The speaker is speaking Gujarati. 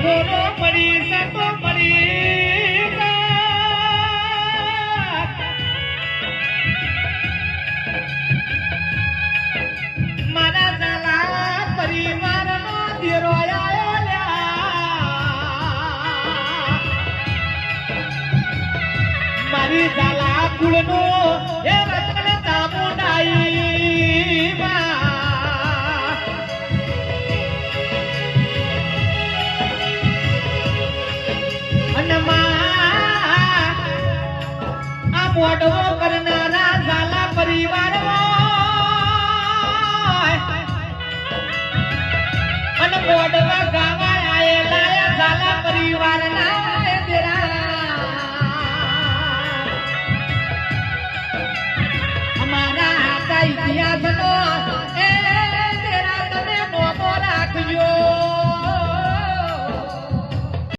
ફોરો પડી સતો પડી મારા દલા પરિવારનો દેરો આવ્યો લ્યા. એ રત્ન મોઢવો કરનારા ઝાલા પરિવાર. અને મોઢવા ગાવા આયેલા ઝાલા પરિવારના